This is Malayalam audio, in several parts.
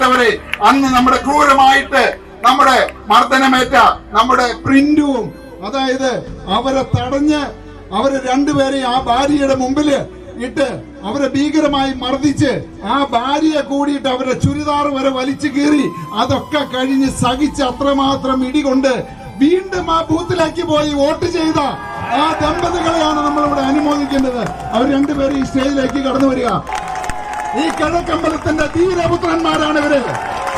പ്രിയപ്പെട്ടവരെ അന്ന് നമ്മുടെ ക്രൂരമായിട്ട് നമ്മുടെ മർദ്ദനമേറ്റ നമ്മുടെ പ്രിന്റും അതായത് അവരെ തടഞ്ഞ് അവർ രണ്ടുപേരെ ആ ഭാര്യയുടെ മുമ്പിൽ ഇട്ട് അവരെ ഭീകരമായി മർദ്ദിച്ച് ആ ഭാര്യയെ കൂടിയിട്ട് അവരെ ചുരിദാർ വരെ വലിച്ചു കീറി അതൊക്കെ കഴിഞ്ഞ് സഹിച്ച് അത്രമാത്രം ഇടികൊണ്ട് വീണ്ടും ആ ബൂത്തിലേക്ക് പോയി വോട്ട് ചെയ്ത ആ ദമ്പതികളെയാണ് നമ്മൾ ഇവിടെ അനുമോദിക്കേണ്ടത്. അവർ രണ്ടുപേരും ഈ സ്റ്റേജിലേക്ക് കടന്നു വരിക. ഈ കിഴക്കമ്പലത്തിന്റെ ധീരപുത്രന്മാരാണ് ഇവർ.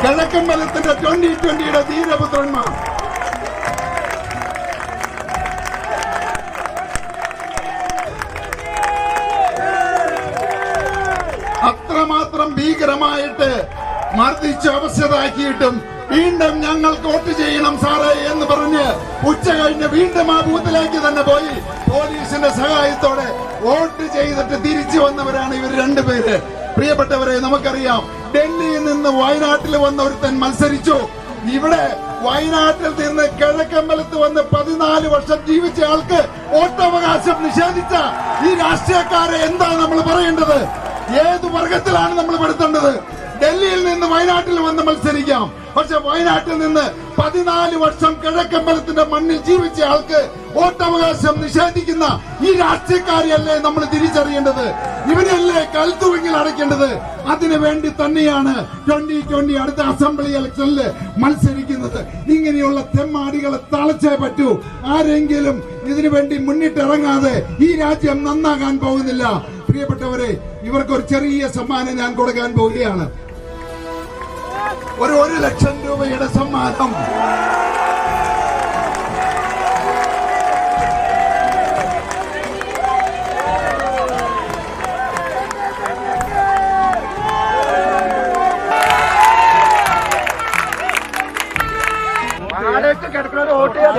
കിഴക്കമ്പലത്തിന്റെ ട്വന്റി ട്വന്റിയുടെ ധീരപുത്രന്മാർ. അത്രമാത്രം ഭീകരമായിട്ട് മർദ്ദിച്ച് അവശതാക്കിയിട്ടും വീണ്ടും ഞങ്ങൾ വോട്ട് ചെയ്യണം സാറേ എന്ന് പറഞ്ഞ് ഉച്ച കഴിഞ്ഞ് വീണ്ടും ആ ബൂത്തിലേക്ക് തന്നെ പോയി പോലീസിന്റെ സഹായത്തോടെ വോട്ട് ചെയ്തിട്ട് തിരിച്ചു വന്നവരാണ് ഇവർ രണ്ടുപേര്. പ്രിയപ്പെട്ടവരെ നമുക്കറിയാം ഡൽഹിയിൽ നിന്ന് വയനാട്ടിൽ വന്ന ഒരുത്തൻ മത്സരിച്ചു. ഇവിടെ വയനാട്ടിൽ നിന്ന് കിഴക്കമ്പലത്ത് വന്ന് പതിനാല് വർഷം ജീവിച്ച ആൾക്ക് വോട്ടവകാശം നിഷേധിച്ച ഈ രാഷ്ട്രീയക്കാരെ എന്താണ് നമ്മൾ പറയേണ്ടത്? ഏത് വർഗത്തിലാണ് നമ്മൾ പെടുത്തേണ്ടത്? ഡൽഹിയിൽ നിന്ന് വയനാട്ടിൽ വന്ന് മത്സരിക്കാം. പക്ഷെ വയനാട്ടിൽ നിന്ന് പതിനാല് വർഷം കിഴക്കമ്പലത്തിന്റെ മണ്ണിൽ ജീവിച്ച ആൾക്ക് വോട്ടവകാശം നിഷേധിക്കുന്ന ഈ രാഷ്ട്രീയക്കാരെയല്ലേ നമ്മൾ തിരിച്ചറിയേണ്ടത്? ഇവരെയല്ലേ കൽത്തുവെങ്കിൽ അടയ്ക്കേണ്ടത് അതിനു വേണ്ടി തന്നെയാണ് ട്വന്റി ട്വന്റി അടുത്ത അസംബ്ലി ഇലക്ഷനിൽ മത്സരിക്കുന്നത്. ഇങ്ങനെയുള്ള തെമ്മാടികളെ തളച്ചേ പറ്റൂ. ആരെങ്കിലും ഇതിനു വേണ്ടി മുന്നിട്ടിറങ്ങാതെ ഈ രാജ്യം നന്നാകാൻ പോകുന്നില്ല. പ്രിയപ്പെട്ടവരെ ഇവർക്ക് ഒരു ചെറിയ സമ്മാനം ഞാൻ കൊടുക്കാൻ പോവുകയാണ്. ഒരു ഒരു ലക്ഷം രൂപയുടെ സമ്മാനം. വോട്ട് ചെയ്യാൻ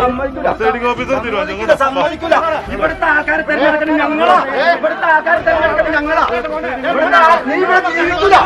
സമ്മതിക്കൂല. ഇവിടുത്തെ ആൾക്കാരെ തെരഞ്ഞെടുക്കണം ഞങ്ങളാ. ഇവിടുത്തെ ആൾക്കാരെ തെരഞ്ഞെടുക്കണം ഞങ്ങളാ. ഇവിടുത്തെ നീ ഇവിടെ ജീവിക്കൂല.